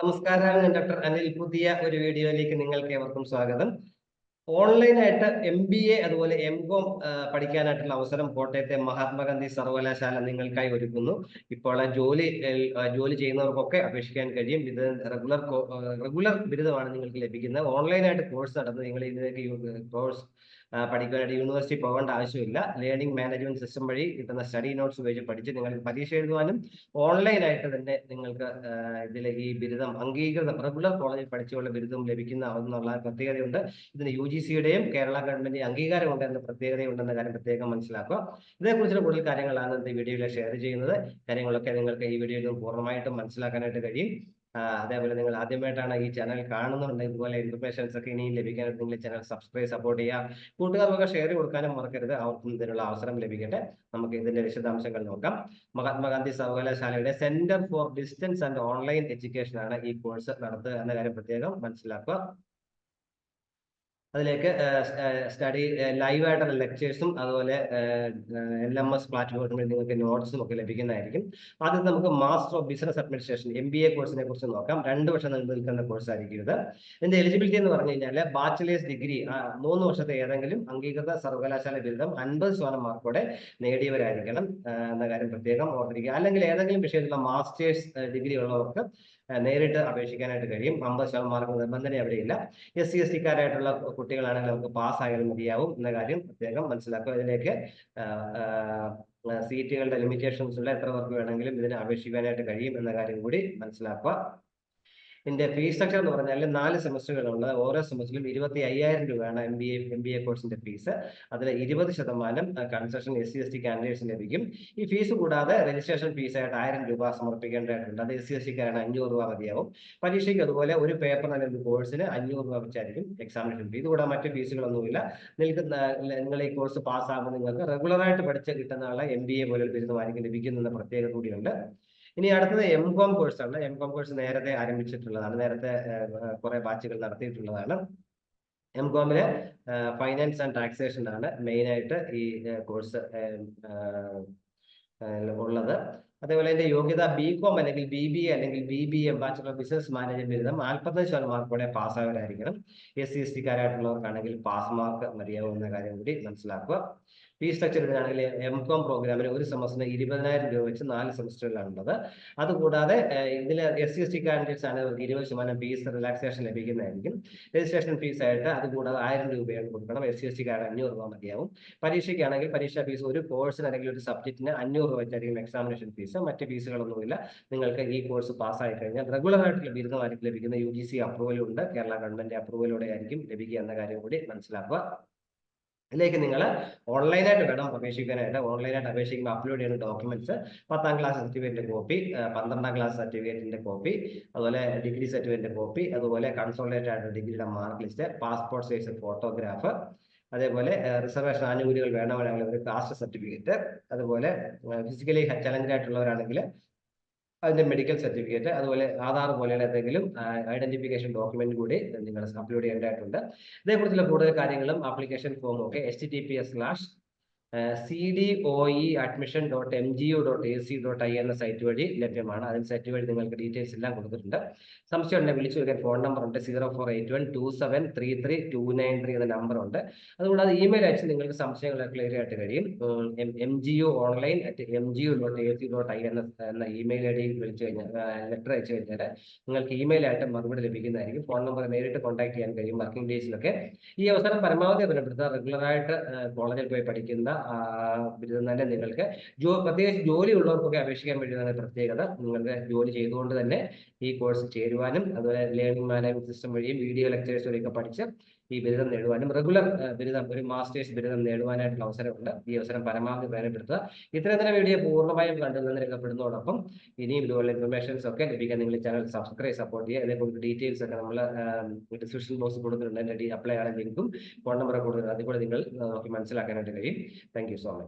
നമസ്കാരം ഡോക്ടർ അനിൽ. പുതിയ ഒരു വീഡിയോയിലേക്ക് നിങ്ങൾക്ക് ഏവർക്കും സ്വാഗതം. ഓൺലൈനായിട്ട് എം ബി എ അതുപോലെ എം കോം പഠിക്കാനായിട്ടുള്ള അവസരം കോട്ടയത്തെ മഹാത്മാഗാന്ധി സർവകലാശാല നിങ്ങൾക്കായി ഒരുക്കുന്നു. ഇപ്പോൾ ജോലി ജോലി ചെയ്യുന്നവർക്കൊക്കെ അപേക്ഷിക്കാൻ കഴിയും. ഇത് റെഗുലർ റെഗുലർ ബിരുദമാണ് നിങ്ങൾക്ക് ലഭിക്കുന്നത്. ഓൺലൈനായിട്ട് കോഴ്സ് നടത്തുന്നത് നിങ്ങൾ ഇതിലേക്ക് കോഴ്സ് പഠിക്കാനായിട്ട് യൂണിവേഴ്സിറ്റി പോകേണ്ട ആവശ്യമില്ല. ലേണിംഗ് മാനേജ്മെന്റ് സിസ്റ്റം വഴി കിട്ടുന്ന സ്റ്റഡി നോട്ട്സ് ഉപയോഗിച്ച് പഠിച്ച് നിങ്ങൾക്ക് പരീക്ഷ എഴുതുവാനും ഓൺലൈനായിട്ട് തന്നെ നിങ്ങൾക്ക് ഇതിലെ ഈ ബിരുദം അംഗീകൃത റെഗുലർ കോളേജിൽ പഠിച്ചുള്ള ബിരുദം ലഭിക്കുന്ന എന്നുള്ള പ്രത്യേകതയുണ്ട്. ഇതിന് യു ജി സിയുടെയും കേരള ഗവൺമെന്റ് അംഗീകാരമുണ്ട് എന്ന പ്രത്യേകതയുണ്ടെന്ന കാര്യം പ്രത്യേകം മനസ്സിലാക്കുക. ഇതേക്കുറിച്ചുള്ള കൂടുതൽ കാര്യങ്ങളാണ് ഈ വീഡിയോയിൽ ഷെയർ ചെയ്യുന്നത്. കാര്യങ്ങളൊക്കെ നിങ്ങൾക്ക് ഈ വീഡിയോയിൽ പൂർണമായിട്ടും മനസ്സിലാക്കാനായിട്ട് കഴിയും. അതേപോലെ നിങ്ങൾ ആദ്യമായിട്ടാണ് ഈ ചാനൽ കാണുന്നുണ്ടെങ്കിൽ ഇതുപോലെ ഇൻഫർമേഷൻസ് ഒക്കെ ഇനിയും ലഭിക്കാനായിട്ട് നിങ്ങൾ ചാനൽ സബ്സ്ക്രൈബ് സപ്പോർട്ട് ചെയ്യുക. കൂട്ടുകാർക്കൊക്കെ ഷെയർ കൊടുക്കാനും മറക്കരുത്. അവർക്കും ഇതിനുള്ള അവസരം ലഭിക്കട്ടെ. നമുക്ക് ഇതിന്റെ വിശദാംശങ്ങൾ നോക്കാം. മഹാത്മാഗാന്ധി സർവകലാശാലയുടെ centre for distance and online education ആണ് ഈ കോഴ്സ് നടത്തുക എന്ന കാര്യം പ്രത്യേകം മനസ്സിലാക്കുക. അതിലേക്ക് സ്റ്റഡി ലൈവ് ആയിട്ടുള്ള ലെക്ചേഴ്സും അതുപോലെ എൽ എം എസ് പ്ലാറ്റ്ഫോമിൽ നിങ്ങൾക്ക് നോട്ട്സും ഒക്കെ ലഭിക്കുന്നതായിരിക്കും. ആദ്യം നമുക്ക് master of business administration M B A കോഴ്സിനെ കുറിച്ച് നോക്കാം. രണ്ട് വർഷം നിൽക്കുന്ന കോഴ്സ് ആയിരിക്കും ഇത്. ഇതിന്റെ എലിജിബിലിറ്റി എന്ന് പറഞ്ഞു കഴിഞ്ഞാൽ ബാച്ചിലേഴ്സ് ഡിഗ്രി മൂന്ന് വർഷത്തെ ഏതെങ്കിലും അംഗീകൃത സർവകലാശാല ബിരുദം അൻപത് ശതമാനം മാർക്കോടെ നേടിയവരായിരിക്കണം എന്ന കാര്യം പ്രത്യേകം ഓർത്തിരിക്കുക. അല്ലെങ്കിൽ ഏതെങ്കിലും വിഷയത്തിലുള്ള മാസ്റ്റേഴ്സ് ഡിഗ്രി ഉള്ളവർക്ക് നേരിട്ട് അപേക്ഷിക്കാനായിട്ട് കഴിയും. അമ്പത് ശതമാനം മാർക്ക് നിബന്ധന അവിടെയില്ല. എസ് സി എസ് ടിക്കാരായിട്ടുള്ള കുട്ടികളാണെങ്കിൽ നമുക്ക് പാസ് ആയാലും മതിയാവും എന്ന കാര്യം പ്രത്യേകം മനസ്സിലാക്കുക ഇതിലേക്ക് സീറ്റുകളുടെ ലിമിറ്റേഷൻസ് ഉള്ള എത്ര പേർക്ക് വേണമെങ്കിലും ഇതിനെ അപേക്ഷിക്കാനായിട്ട് കഴിയും എന്ന കാര്യം കൂടി മനസ്സിലാക്കുക. ഇതിന്റെ ഫീസ് സ്ട്രക്ചർ എന്ന് പറഞ്ഞാൽ നാല് സെമസ്റ്ററുകളുണ്ട് ഓരോ സെമസ്റ്ററിലും ഇരുപത്തി അയ്യായിരം രൂപയാണ് M B A M B A കോഴ്സിന്റെ ഫീസ് അതിൽ ഇരുപത് ശതമാനം concession S C S T കാൻഡിഡേറ്റ്സിന് ലഭിക്കും. ഈ ഫീസ് കൂടാതെ രജിസ്ട്രേഷൻ ഫീസായിട്ട് ആയിരം രൂപ സമർപ്പിക്കേണ്ടതായിട്ടുണ്ട്. അത് എസ് സി എസ് ടിക്കാരാണ് അഞ്ഞൂറ് രൂപ മതിയാവും. പരീക്ഷയ്ക്ക് അതുപോലെ ഒരു പേപ്പർ അല്ലെങ്കിൽ കോഴ്സിന് അഞ്ഞൂറ് രൂപ വെച്ചായിരിക്കും എക്സാമിനേഷൻ ഫീ ഇതുകൂടാതെ മറ്റ് ഫീസുകളൊന്നുമില്ല നിൽക്കുന്ന നിങ്ങൾ ഈ കോഴ്സ് പാസ്സാകുമ്പോൾ നിങ്ങൾക്ക് റെഗുലറായിട്ട് പഠിച്ച് കിട്ടുന്ന ആളെ എം ബി എ പോലെ ബിരുദമായിരിക്കും ലഭിക്കുന്ന പ്രത്യേകത കൂടിയുണ്ട്. ഇനി അടുത്തത് എം കോം കോഴ്സ് ആണ്. എം കോം കോഴ്സ് നേരത്തെ ആരംഭിച്ചിട്ടുള്ളതാണ്. നേരത്തെ കുറെ ബാച്ചുകൾ നടത്തിയിട്ടുള്ളതാണ്. എം കോമിലെ ഫൈനാൻസ് ആൻഡ് ടാക്സേഷൻ ആണ് മെയിൻ ആയിട്ട് ഈ കോഴ്സ് ഉള്ളത്. അതേപോലെ അതിന്റെ യോഗ്യത ബി കോം അല്ലെങ്കിൽ ബി ബി എ അല്ലെങ്കിൽ B B A bachelor business management ബിരുദം നാൽപ്പത്തഞ്ച് ശതമാനം മാർക്കോടെ പാസ്സായവരായിരിക്കണം എസ് സി എസ് ടിക്കാരായിട്ടുള്ളവർക്കാണെങ്കിൽ പാസ് മാർക്ക് മതിയാവുന്ന കാര്യം കൂടി മനസ്സിലാക്കുക. പി സ്ട്രക്ചർ ഇതിനാണെങ്കിൽ എം കോം പ്രോഗ്രാമിന് ഒരു സെമസ്റ്ററിന് ഇരുപതിനായിരം രൂപ വെച്ച് നാല് സെമസ്റ്ററുകളാണുള്ളത് അതുകൂടാതെ ഇതിൽ S C S T candidates ആണ് അവർക്ക് ഇരുപത് ശതമാനം ഫീസ് റിലാക്സേഷൻ ലഭിക്കുന്നതായിരിക്കും. രജിസ്ട്രേഷൻ ഫീസ് ആയിട്ട് അതുകൂടാതെ ആയിരം രൂപയാണ് കൊടുക്കണം. എസ് സി എസ് ടിക്കാരുടെ അഞ്ഞൂറ് രൂപ മതിയാവും. പരീക്ഷയ്ക്കാണെങ്കിൽ പരീക്ഷാ ഫീസ് ഒരു കോഴ്സിന് അല്ലെങ്കിൽ ഒരു സബ്ജക്റ്റിന് അഞ്ഞൂറ് രൂപ വെച്ചായിരിക്കും എക്സാമിനേഷൻ ഫീസ് മറ്റ് ഫീസുകളൊന്നുമില്ല നിങ്ങൾക്ക് ഈ കോഴ്സ് പാസ്സായി കഴിഞ്ഞാൽ റെഗുലർ ആയിട്ടുള്ള ബിരുദമായിരിക്കും ലഭിക്കുന്ന യു ജി സി അപ്രൂവലും ഉണ്ട്. കേരള ഗവൺമെന്റ് അപ്രൂവലോടെ ആയിരിക്കും ലഭിക്കുക എന്ന കാര്യം കൂടി മനസ്സിലാക്കുക. ഇതിലേക്ക് നിങ്ങൾ ഓൺലൈനായിട്ട് വേണം അപേക്ഷിക്കാനായിട്ട് ഓൺലൈനായിട്ട് അപേക്ഷിക്കുമ്പോൾ അപ്ലോഡ് ചെയ്യുന്ന ഡോക്യുമെന്റ്സ് പത്താം ക്ലാസ് സർട്ടിഫിക്കറ്റിന്റെ കോപ്പി പന്ത്രണ്ടാം ക്ലാസ് സർട്ടിഫിക്കറ്റിന്റെ കോപ്പി അതുപോലെ ഡിഗ്രി സർട്ടിഫിക്കറ്റിന്റെ കോപ്പി അതുപോലെ കൺസോൾട്ടേറ്റ് ആയിട്ട് ഡിഗ്രിയുടെ mark list passport size photograph അതേപോലെ റിസർവേഷൻ ആനുകൂല്യങ്ങൾ വേണമെങ്കിൽ ഒരു കാസ്റ്റ് സർട്ടിഫിക്കറ്റ് അതുപോലെ ഫിസിക്കലി ചലഞ്ച് ആയിട്ടുള്ളവരാണെങ്കിൽ അതിന്റെ മെഡിക്കൽ സർട്ടിഫിക്കറ്റ് അതുപോലെ ആധാർ പോലെയുള്ള എന്തെങ്കിലും ഐഡന്റിഫിക്കേഷൻ ഡോക്യുമെന്റ് കൂടി നിങ്ങൾ അപ്ലോഡ് ചെയ്യേണ്ടതായിട്ടുണ്ട്. ഇതേക്കുറിച്ചുള്ള കൂടുതൽ കാര്യങ്ങളും ആപ്ലിക്കേഷൻ ഫോമും ഒക്കെ H T P S slash C D O E admission dot M G U dot A C dot I എന്ന സൈറ്റ് വഴി ലഭ്യമാണ്. അതിന് സൈറ്റ് വഴി നിങ്ങൾക്ക് ഡീറ്റെയിൽസ് എല്ലാം കൊടുത്തിട്ടുണ്ട്. സംശയം ഉണ്ടെങ്കിൽ വിളിച്ചു വയ്ക്കാൻ ഫോൺ നമ്പർ ഉണ്ട്. Zero four eight one two seven three three two nine three എന്ന നമ്പർ ഉണ്ട്. അതുകൂടാതെ ഇമെയിൽ അയച്ച് നിങ്ങൾക്ക് സംശയങ്ങൾ ക്ലിയർ ആയിട്ട് കഴിയും. M G U online at M G U dot A C dot I എന്ന ഇമെയിൽ ഐ ഡിയിൽ വിളിച്ചു കഴിഞ്ഞാൽ ലെറ്റർ അയച്ചു കഴിഞ്ഞാൽ നിങ്ങൾക്ക് ഇമെയിൽ ആയിട്ട് മറുപടി ലഭിക്കുന്നതായിരിക്കും. ഫോൺ നമ്പർ നേരിട്ട് കോൺടാക്ട് ചെയ്യാൻ കഴിയും. വർക്കിംഗ് ഡേയ്സിലൊക്കെ ഈ അവസരം പരമാവധി ബലപ്പെടുത്തുക റെഗുലറായിട്ട് കോളേജിൽ പോയി പഠിക്കുന്ന ബിരുദം തന്നെ നിങ്ങൾക്ക്. ജോ പ്രത്യേകിച്ച് ജോലി ഉള്ളവർക്കൊക്കെ അപേക്ഷിക്കാൻ വേണ്ടിയാണ് പ്രത്യേകത. നിങ്ങളുടെ ജോലി ചെയ്തുകൊണ്ട് തന്നെ ഈ കോഴ്സ് ചേരുവാനും അതുപോലെ ലേണിംഗ് മാനേജ്മെന്റ് സിസ്റ്റം വഴിയും വീഡിയോ ലെക്ചേഴ്സ് വഴിയൊക്കെ പഠിച്ച് ഈ ബിരുദം നേടുവാനും റെഗുലർ ബിരുദം ഒരു മാസ്റ്റേഴ്സ് ബിരുദം നേടുവാനായിട്ടുള്ള അവസരമുണ്ട്. ഈ അവസരം പരമാവധി പ്രയോജനപ്പെടുത്തുക ഇത്തരത്തിലെ വീഡിയോ പൂർണമായും കണ്ടു രേഖപ്പെടുന്നതോടൊപ്പം ഇനിയും ഇതുപോലെ ഇൻഫർമേഷൻസ് ഒക്കെ ലഭിക്കാൻ നിങ്ങൾ ചാനൽ സബ്സ്ക്രൈബ് സപ്പോർട്ട് ചെയ്യുക. അതേപോലെ ഡീറ്റെയിൽസ് ഒക്കെ നമ്മൾ ഡിസ്ക്രിപ്ഷൻ ബോക്സ് കൊടുത്തിട്ടുണ്ട്. അപ്ലൈ ആണ് ലിങ്കും ഫോൺ നമ്പർ കൊടുത്തിട്ടുണ്ട്. അതുകൂടെ നിങ്ങൾ നോക്കി മനസ്സിലാക്കാനായിട്ട് കഴിയും. Thank so much